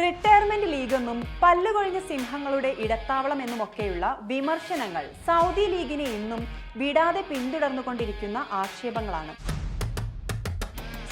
Retirement ലീഗെന്നും പല്ലുകൊഴിഞ്ഞ സിംഹങ്ങളുടെ ഇടത്താവളം എന്നുമൊക്കെയുള്ള വിമർശനങ്ങൾ Saudi ലീഗിനെ ഇന്നും വിടാതെ പിന്തുടർന്നുകൊണ്ടിരിക്കുന്ന ആക്ഷേപങ്ങളാണ്.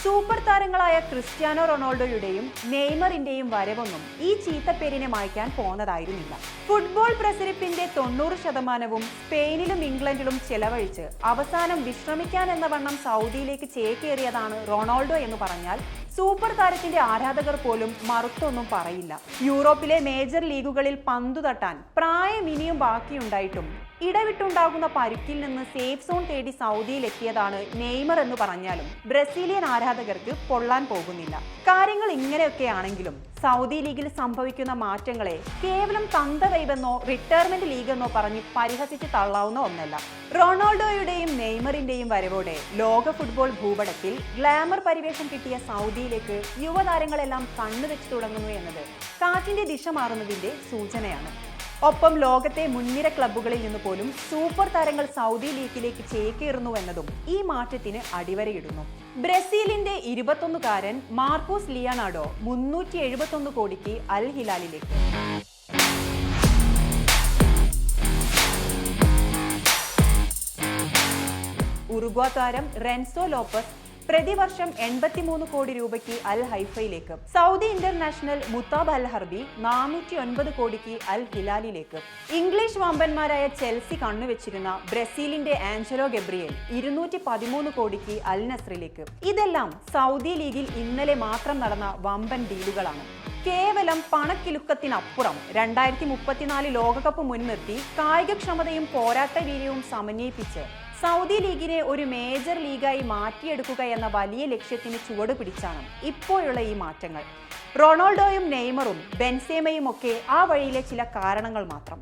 സൂപ്പർ താരങ്ങളായ ക്രിസ്ത്യാനോ റൊണാൾഡോയുടെയും നെയ്മറിന്റെയും വരവൊന്നും ഈ ചീത്തപ്പേരിനെ മായ്ക്കാൻ പോന്നതായിരുന്നില്ല. ഫുട്ബോൾ പ്രസരിപ്പിന്റെ തൊണ്ണൂറ് ശതമാനവും സ്പെയിനിലും ഇംഗ്ലണ്ടിലും ചെലവഴിച്ച് അവസാനം വിശ്രമിക്കാൻ എന്ന വണ്ണം സൗദിയിലേക്ക് ചേക്കേറിയതാണ് റൊണാൾഡോ എന്ന് പറഞ്ഞാൽ സൂപ്പർ താരത്തിന്റെ ആരാധകർ പോലും മറുത്തൊന്നും പറയില്ല. യൂറോപ്പിലെ മേജർ ലീഗുകളിൽ പന്തു തട്ടാൻ പ്രായം ഇനിയും ബാക്കിയുണ്ടായിട്ടും ഇടവിട്ടുണ്ടാകുന്ന പരുക്കിൽ നിന്ന് സേഫ് സോൺ തേടി സൗദിയിൽ എത്തിയതാണ് നെയ്മർ എന്ന് പറഞ്ഞാലും ബ്രസീലിയൻ ആരാധകർക്ക് പൊള്ളാൻ പോകുന്നില്ല. കാര്യങ്ങൾ ഇങ്ങനെയൊക്കെയാണെങ്കിലും സൗദി ലീഗിൽ സംഭവിക്കുന്ന മാറ്റങ്ങളെ കേവലം തന്തവൈബെന്നോ റിട്ടയർമെന്റ് ലീഗെന്നോ പറഞ്ഞ് പരിഹസിച്ച് തള്ളാവുന്ന ഒന്നല്ല. റൊണാൾഡോയുടെയും നെയ്മറിന്റെയും വരവോടെ ലോക ഫുട്ബോൾ ഭൂപടത്തിൽ ഗ്ലാമർ പരിവേഷം കിട്ടിയ സൗദിയിലേക്ക് യുവതാരങ്ങളെല്ലാം കണ്ണുവെച്ച് തുടങ്ങുന്നു എന്നത് കാറ്റിന്റെ ദിശ മാറുന്നതിന്റെ സൂചനയാണ്. ഒപ്പം ലോകത്തെ മുൻനിര ക്ലബ്ബുകളിൽ നിന്ന് പോലും സൂപ്പർ താരങ്ങൾ സൗദി ലീഗിലേക്ക് ചേക്കേറുന്നു എന്നതും ഈ മാറ്റത്തിന് അടിവരയിടുന്നു. ബ്രസീലിന്റെ ഇരുപത്തൊന്നുകാരൻ മാർക്കോസ് ലിയാനാഡോ മുന്നൂറ്റി എഴുപത്തൊന്ന് കോടിക്ക് അൽ ഹിലാലിലേക്ക് ഉറുഗ്വ താരം റെൻസോ ലോപ്പസ് പ്രതിവർഷം എൺപത്തിമൂന്ന് കോടി രൂപയ്ക്ക് അൽ ഹൈഫയിലേക്ക്. സൗദി ഇന്റർനാഷണൽ മുത്താബ് അൽ ഹർബി നാനൂറ്റി ഒൻപത് കോടിക്ക് അൽ ഹിലാലിലേക്ക്. ഇംഗ്ലീഷ് വമ്പന്മാരായ ചെൽസി കണ്ണുവെച്ചിരുന്ന ബ്രസീലിന്റെ ആഞ്ചലോ ഗബ്രിയൽ ഇരുന്നൂറ്റി പതിമൂന്ന് കോടിക്ക് അൽ നസ്രിലേക്ക്. ഇതെല്ലാം സൗദി ലീഗിൽ ഇന്നലെ മാത്രം നടന്ന വമ്പൻ ഡീലുകളാണ്. കേവലം പണക്കിലുക്കത്തിനപ്പുറം രണ്ടായിരത്തി മുപ്പത്തിനാല് ലോകകപ്പ് മുൻനിർത്തി കായികക്ഷമതയും പോരാട്ട വീര്യവും സമന്വയിപ്പിച്ച് സൗദി ലീഗിനെ ഒരു മേജർ ലീഗായി മാറ്റിയെടുക്കുക എന്ന വലിയ ലക്ഷ്യത്തിന് ചുവട് പിടിച്ചാണ് ഇപ്പോഴുള്ള ഈ മാറ്റങ്ങൾ. റൊണാൾഡോയും നെയ്മറും ബെൻസേമയും ഒക്കെ ആ വഴിയിലെ ചില കാരണങ്ങൾ മാത്രം.